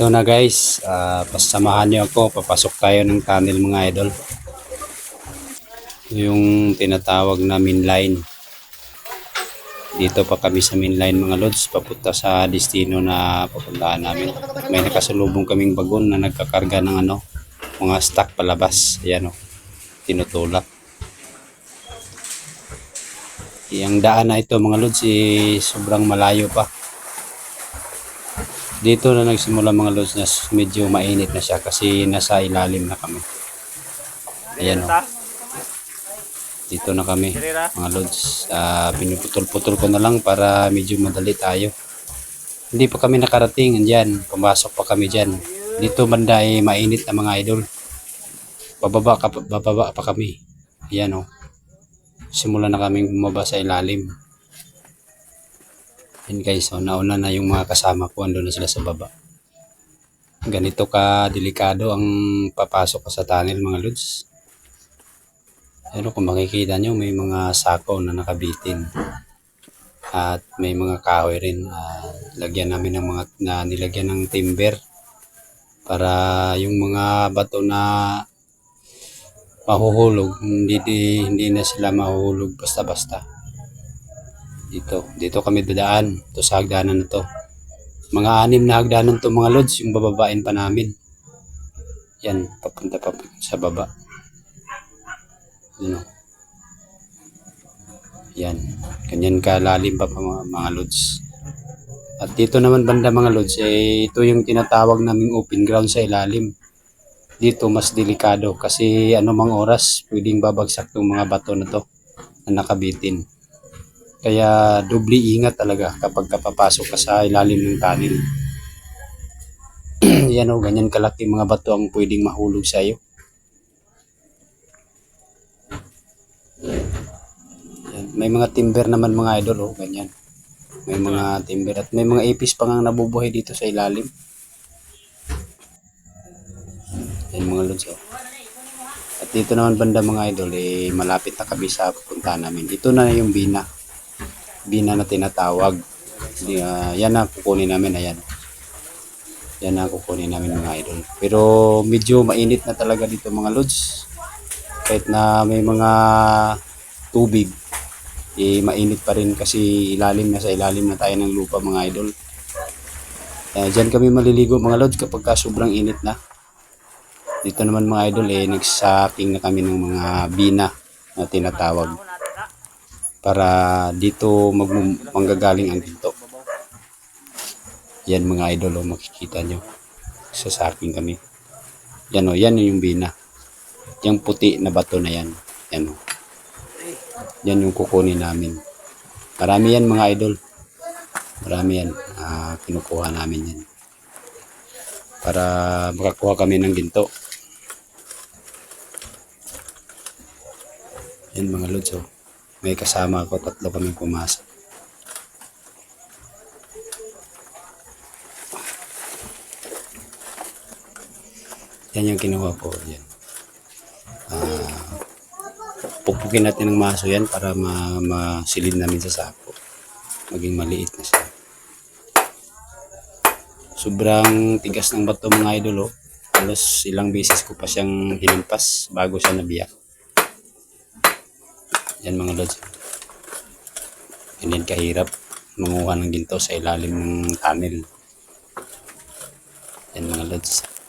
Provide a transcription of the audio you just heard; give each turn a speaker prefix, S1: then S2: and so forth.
S1: Ito na guys, ah pasamahan niyo ako, papasok tayo ng tunnel mga idol. Yung tinatawag na main line. Dito pa kami sa main line mga lods, papunta sa destino na papuntahan namin. May nakasalubong kaming bagon na nagkakarga ng ano, mga stock palabas. Ayan o, tinutulak. Yung daan na ito mga lods, eh, sobrang malayo pa dito na nagsimula mga lods na medyo mainit na siya kasi nasa ilalim na kami. Ayan o. Dito na kami mga lods. Ah, pinuputol-putol ko na lang para medyo madali tayo. Hindi pa kami nakarating. Andyan. Pumasok pa kami dyan. Dito banda ay mainit na mga idol. Bababa, ka, bababa pa kami. Ayan o. Simula na kaming bumaba sa ilalim. Yan guys, so nauna na yung mga kasama ko, ando na sila sa baba. Ganito ka delikado ang papasok ka sa tunnel mga lods. Pero kung makikita nyo, may mga sako na nakabitin. At may mga kahoy rin. Ah, lagyan namin ng mga na nilagyan ng timber para yung mga bato na mahuhulog, hindi, di- hindi na sila mahuhulog basta-basta dito. Dito kami dadaan. Ito sa hagdanan na to. Mga anim na hagdanan to mga lods, yung bababain pa namin. Yan, papunta pa sa baba. Yan o. Yan. Ganyan kalalim pa pa mga, mga lods. At dito naman banda mga lods, eh, ito yung tinatawag naming open ground sa ilalim. Dito mas delikado kasi anumang oras pwedeng babagsak tong mga bato na to na nakabitin. Kaya doble ingat talaga kapag kapapasok ka sa ilalim ng tunnel. Yan o, ganyan kalaki mga bato ang pwedeng mahulog sa iyo. May mga timber naman mga idol o, ganyan. May mga timber at may mga ipis pa nga nabubuhay dito sa ilalim. Yan mga lods o. At dito naman banda mga idol, eh, malapit na kami sa pupunta namin. Ito na yung bina bina na tinatawag. Di, ah, yan na kukunin namin, ayan. Yan na kukunin namin mga idol. Pero medyo mainit na talaga dito mga lods. Kahit na may mga tubig, eh, mainit pa rin kasi ilalim na sa ilalim na tayo ng lupa mga idol. Eh, dyan kami maliligo mga lods kapag ka sobrang init na. Dito naman mga idol, eh, nagsaking na kami ng mga bina na tinatawag para dito mag manggagaling ang ginto. Yan mga idol, oh, makikita nyo. Sa saking kami. Yan o, yan yung bina. Yung puti na bato na yan. Yan o. Yan yung kukunin namin. Marami yan mga idol. Marami yan. Ah, kinukuha namin yan. Para makakuha kami ng ginto. Yan mga lods oh. May kasama ako, tatlo kami pumasok. Yan yung kinuha ko. Yan. Ah, pupugin natin ng maso yan para ma masilid namin sa sako. Maging maliit na siya. Sobrang tigas ng bato mga idol oh. Halos ilang beses ko pa siyang hinimpas bago siya nabiyak. Yan mga lods. Ganyan kahirap manguha ng ginto sa ilalim ng tunnel. Yan mga lods.